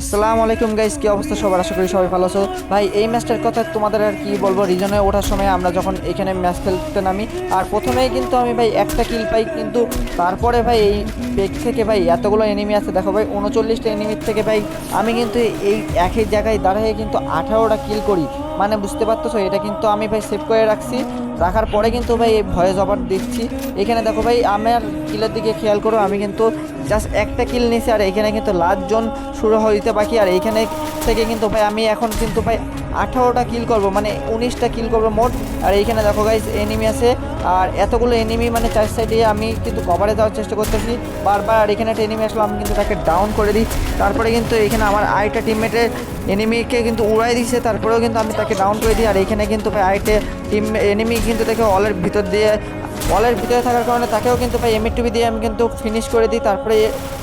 আসসালামু আলাইকুম গাইস কি অবস্থা? সবার আশা করি সবাই ভালো আছো। ভাই, এই ম্যাচটার কথা তোমাদের আর কি বলব? রিজনে ওঠার সময় আমরা যখন এখানে ম্যাচ খেলতে নামি, আর প্রথমেই কিন্তু আমি ভাই একটা কিল পাই, কিন্তু তারপরে ভাই এই পেক থেকে ভাই এতগুলো এনিমি আছে, দেখো ভাই, উনচল্লিশটা এনিমির থেকে ভাই আমি কিন্তু এই একই জায়গায় দাঁড়িয়ে কিন্তু আঠারোটা কিল করি। মানে বুঝতে পারতেছো? এটা কিন্তু আমি ভাই সেভ করে রাখছি। রাখার পরে কিন্তু ভাই এই ভয়েস ওভার দিচ্ছি। এখানে দেখো ভাই, আমার কিলের দিকে খেয়াল করো, আমি কিন্তু জাস্ট একটা কিল নিয়েছে আর এখানে কিন্তু লাস্ট জন শুরু হইতে বাকি আর এইখানে থেকে কিন্তু ভাই আমি এখন কিন্তু ভাই আঠারোটা কিল করব মানে উনিশটা কিল করব মোট। আর এইখানে দেখো গাইজ এনিমি আছে। আর এতগুলো এনিমি মানে চার সাইডে আমি কিন্তু কভারে যাওয়ার চেষ্টা করতেছি। বারবার আর এখানে একটা এনিমি আসলো, আমি কিন্তু তাকে ডাউন করে দিই। তারপরে কিন্তু এখানে আমার আরেকটা টিমমেটের এনিমিকে কিন্তু উড়াই দিচ্ছে তারপরেও কিন্তু আমি তাকে ডাউন করে দিই। আর এখানে কিন্তু ভাই আরেকটা টিম এনিমি কিন্তু তাকে অলের ভিতর দিয়ে ওয়ালের ভিতরে থাকার কারণে তাকেও কিন্তু ভাই এমএ টুবি দিয়ে আমি কিন্তু ফিনিশ করে দিই। তারপরে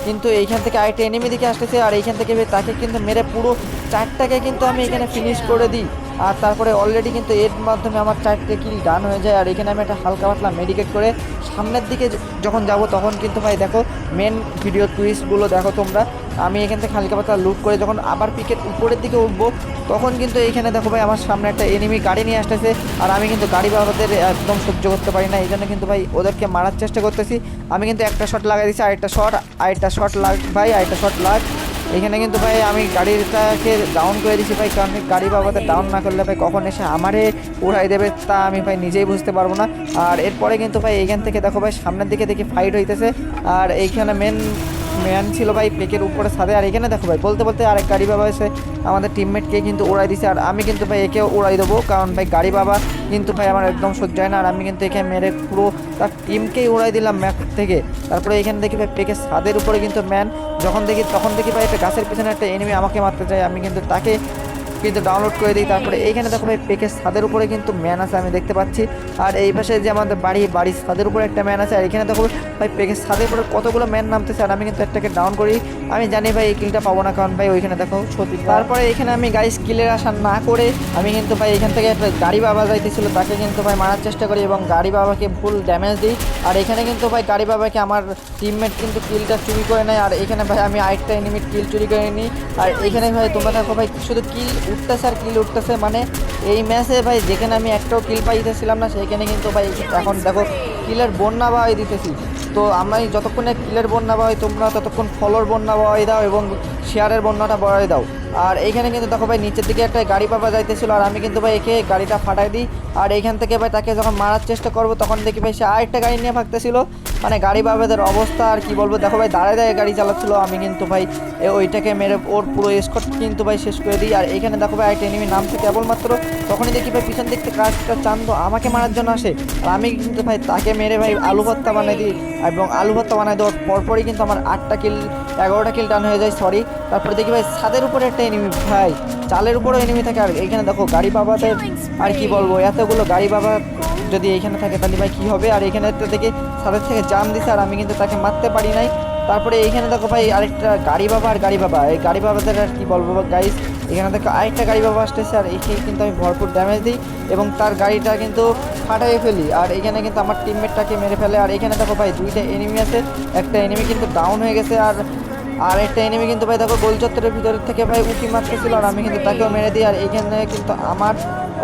কিন্তু এইখান থেকে আরেকটা এনিমি দিকে আসতেছে। আর এইখান থেকে তাকে কিন্তু মেরে পুরো চারটাকে কিন্তু আমি এখানে ফিনিশ করে দিই। আর তারপরে অলরেডি কিন্তু এর মাধ্যমে আমার চারটে কিল ডান হয়ে যায়। আর এখানে আমি একটা হালকা পাতলা মেডিকেট করে সামনের দিকে যখন যাব তখন কিন্তু ভাই দেখো মেন ভিডিও টুইস্টগুলো দেখো তোমরা। আমি এখান থেকে হালকা পাতলা লুট করে যখন আবার পিকের উপরের দিকে উঠবো, তখন কিন্তু এইখানে দেখো ভাই আমার সামনে একটা এনিমি গাড়ি নিয়ে আসতেছে। আর আমি কিন্তু গাড়ি বাবাদের একদম সহ্য করতে পারি না। এই জন্য কিন্তু ভাই ওদেরকে মারার চেষ্টা করতেছি। আমি কিন্তু একটা শট লাগাই দিচ্ছি আরেকটা শট আরেকটা শট লাগ ভাই আরেকটা শট লাগ। এখানে কিন্তু ভাই আমি গাড়িটাকে ডাউন করে দিচ্ছি ভাই, কারণ গাড়ি বাবাতে ডাউন না করলে ভাই কখন এসে আমারে উড়াই দেবে তা আমি ভাই নিজেই বুঝতে পারব না। আর এরপরে কিন্তু ভাই এইখান থেকে দেখো ভাই সামনের দিকে দেখি ফাইট হইতেছে। আর এইখানে মেন ম্যান ছিল ভাই পেকের উপরে ছাদে। আর এখানে দেখো ভাই, বলতে বলতে আরেক গাড়ি বাবা এসে আমাদের টিমমেটকে কিন্তু উড়াই দিছে। আর আমি কিন্তু ভাই একেও উড়াই দেবো, কারণ ভাই গাড়ি বাবা কিন্তু ভাই আমার একদম সহ্য হয় না। আর আমি কিন্তু এখানে মেরে পুরো তার টিমকেই উড়াই দিলাম ম্যাপ থেকে। তারপরে এখানে দেখি ভাই পেকে ছাদের উপরে কিন্তু ম্যান যখন দেখি তখন দেখি ভাই একটা গাছের পিছনে একটা এনিমি আমাকে মারতে চাই আমি কিন্তু তাকে কিন্তু ডাউনলোড করে দিই। তারপরে এইখানে দেখো ভাই, পেকের ছাদের উপরে কিন্তু ম্যান আছে আমি দেখতে পাচ্ছি। আর এই পাশে যে আমাদের বাড়ি, বাড়ির ছাদের উপরে একটা ম্যান আছে। আর এখানে দেখো ভাই পেকের ছাদের উপরে কতগুলো ম্যান নামতেছে আর আমি কিন্তু একটাকে ডাউন করি। আমি জানি ভাই, এই কিলটা পাবো না। কারণ ভাই, ওইখানে দেখো সত্যি। তারপরে এখানে আমি গাড়ি স্কিলের আশা না করে আমি কিন্তু ভাই, এখান থেকে একটা গাড়ি বাবা যাইতেছিল, তাকে কিন্তু ভাই মারার চেষ্টা করি এবং গাড়ি বাবাকে ফুল ড্যামেজ দিই। আর এখানে কিন্তু ভাই, গাড়ি বাবাকে আমার টিমমেট কিন্তু কিলটা চুরি করে নেয়। আর এখানে ভাই, আমি আরেকটা এনিমিট কিল চুরি করে নিই। আর এখানে ভাই, তোমরা দেখো ভাই, শুধু কিল উঠতেছে আর কিল উঠতেছে মানে এই ম্যাচে ভাই, যেখানে আমি একটাও কিল পাইতেছিলাম না, সেইখানে কিন্তু ভাই, এখন দেখো কিলের বন্যা বাই দিতেছি। তো আমি যতক্ষণে কিলের বন্যা বাই তোমরা ততক্ষণ ফলোর বন্যা বাই দাও এবং শেয়ারের বন্যাটা বাড়াই দাও। আর এইখানে কিন্তু দেখো ভাই, নিচের দিকে একটা গাড়ি পাবা যাইতেছিল, আর আমি কিন্তু ভাই একে গাড়িটা ফাটাই দিই। আর এইখান থেকে ভাই তাকে যখন মারার চেষ্টা করব, তখন দেখি ভাই সে আরেকটা গাড়ি নিয়ে ভাগতেছিল। মানে গাড়ি বাবাদের অবস্থা আর কি বলব, দেখো ভাই, দাঁড়ায় দাঁড়িয়ে গাড়ি চালাচ্ছিল। আমি কিন্তু ভাই ওইটাকে মেরে ওর পুরো স্কট কিন্তু ভাই শেষ করে দিই। আর এইখানে দেখো ভাই একটা এনিমি নামছে কেবলমাত্র। তখনই দেখি ভাই, পিছন দিক থেকে কাজটা চান্দ আমাকে মারার জন্য আসে। আর আমি কিন্তু ভাই তাকে মেরে ভাই আলু ভর্তা বানাই দিই। এবং আলু ভর্তা বানাই দেওয়ার পরপরই কিন্তু আমার আটটা কিল এগারোটা কিল টান হয়ে যায় সরি তারপরে দেখি ভাই, ছাদের উপরে একটা এনিমি ভাই, চালের উপরেও এনিমি থাকে। আর এখানে দেখো, গাড়ি বাবাদের, আর কি বলব, এতগুলো গাড়ি বাবা যদি এইখানে থাকে, তাহলে ভাই কী হবে? আর এখানে দেখি ছাদের থেকে জাম দিছে, আর আমি কিন্তু তাকে মারতে পারি নাই। তারপরে এইখানে দেখো ভাই, আরেকটা গাড়ি বাবা আর গাড়ি বাবা। এই গাড়ি বাবাদের আর কি বলব গাইস এখানে দেখো আরেকটা গাড়ি বাবা আসতেছে, আর একে কিন্তু আমি ভরপুর ড্যামেজ দিই, এবং তার গাড়িটা কিন্তু ফাটাই ফেলি। আর এখানে কিন্তু আমার টিমমেটটাকে মেরে ফেলে। আর এখানে দেখো ভাই, দুইটা এনিমি আছে, একটা এনিমি কিন্তু ডাউন হয়ে গেছে, আর আর একটা এনিমি কিন্তু ভাই দেখো গোল ভিতরে থেকে ভাই উঁকি মারতেছিল আর আমি কিন্তু তাকেও মেরে দিই আর এইখানে কিন্তু আমার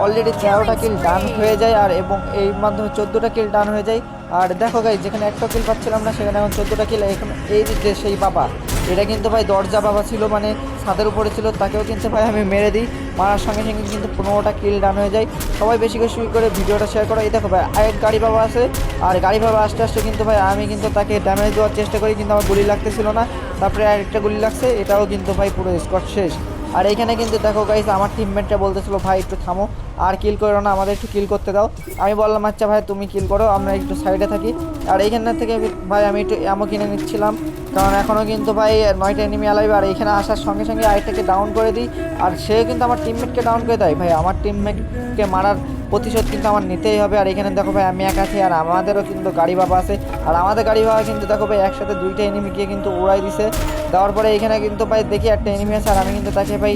অলরেডি তেরোটা কিল ডান হয়ে যায় আর এবং এই মাধ্যমে চোদ্দোটা কিল ডান হয়ে যায়। আর দেখো গাই যেখানে একটা কিল পাচ্ছিলাম না, সেখানে এখন চোদ্দোটা কিল এখন এই যে সেই বাবা। এটা কিন্তু ভাই দরজা বাবা ছিল মানে ছাদের উপরে ছিল, তাকেও কিন্তু ভাই আমি মেরে দিই। মারার সঙ্গে সঙ্গে কিন্তু পনেরোটা কিল ডান হয়ে যায়। সবাই বেশি বেশি করে ভিডিওটা শেয়ার করো। এই দেখো ভাই আরেক গাড়ি বাবা আছে, আর গাড়ি বাবা আস্তে আস্তে কিন্তু ভাই আমি কিন্তু তাকে ড্যামেজ দেওয়ার চেষ্টা করি, কিন্তু আমার গুলি লাগতেছিল না। তারপরে আরেকটা গুলি লাগছে, এটাও কিন্তু ভাই পুরো স্কট শেষ। আর এইখানে কিন্তু দেখো গাইস আমার টিমমেটটা বলতেছিল, ভাই, একটু থামো। আর কিল করো না, আমাদের একটু কিল করতে দাও। আমি বললাম আচ্ছা ভাই, তুমি কিল করো, আমরা একটু সাইডে থাকি। আর এইখান থেকে ভাই, আমি একটু এমও কিনে নিচ্ছিলাম। কারণ এখনও কিন্তু ভাই, নয়টা এনিমি আলাইবে আর এখানে আসার সঙ্গে সঙ্গে আরেকটাকে ডাউন করে দিই। আর সে কিন্তু আমার টিমমেটকে ডাউন করে দেয়। ভাই, আমার টিমমেটকে মারার প্রতিশোধ কিন্তু আমার নিতেই হবে। আর এখানে দেখো ভাই, আমি এক আছি, আর আমাদেরও কিন্তু গাড়ি বাবা আছে। আর আমাদের গাড়ি ভাড়া কিন্তু দেখো ভাই, একসাথে দুইটা এনিমিকে কিন্তু উড়াই দিছে। দেওয়ার পরে এখানে কিন্তু ভাই দেখি একটা এনিমি আছে, আর আমি কিন্তু তাকে ভাই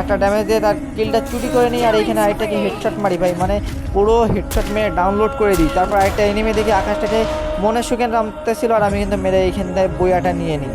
একটা ড্যামেজ দিয়ে তার কিলটা চুরি করে নিই, আর এখানে আরেকটাকে হেডশট মারি ভাই মানে পুরো হেডশট মেরে ডাউনলোড করে দিই। তারপর আরেকটা এনিমি দেখি আকাশটাকে মনে সুখে নামতেছিল, আর আমি কিন্তু মেরে এইখান থেকে বইয়াটা নিয়ে নিই।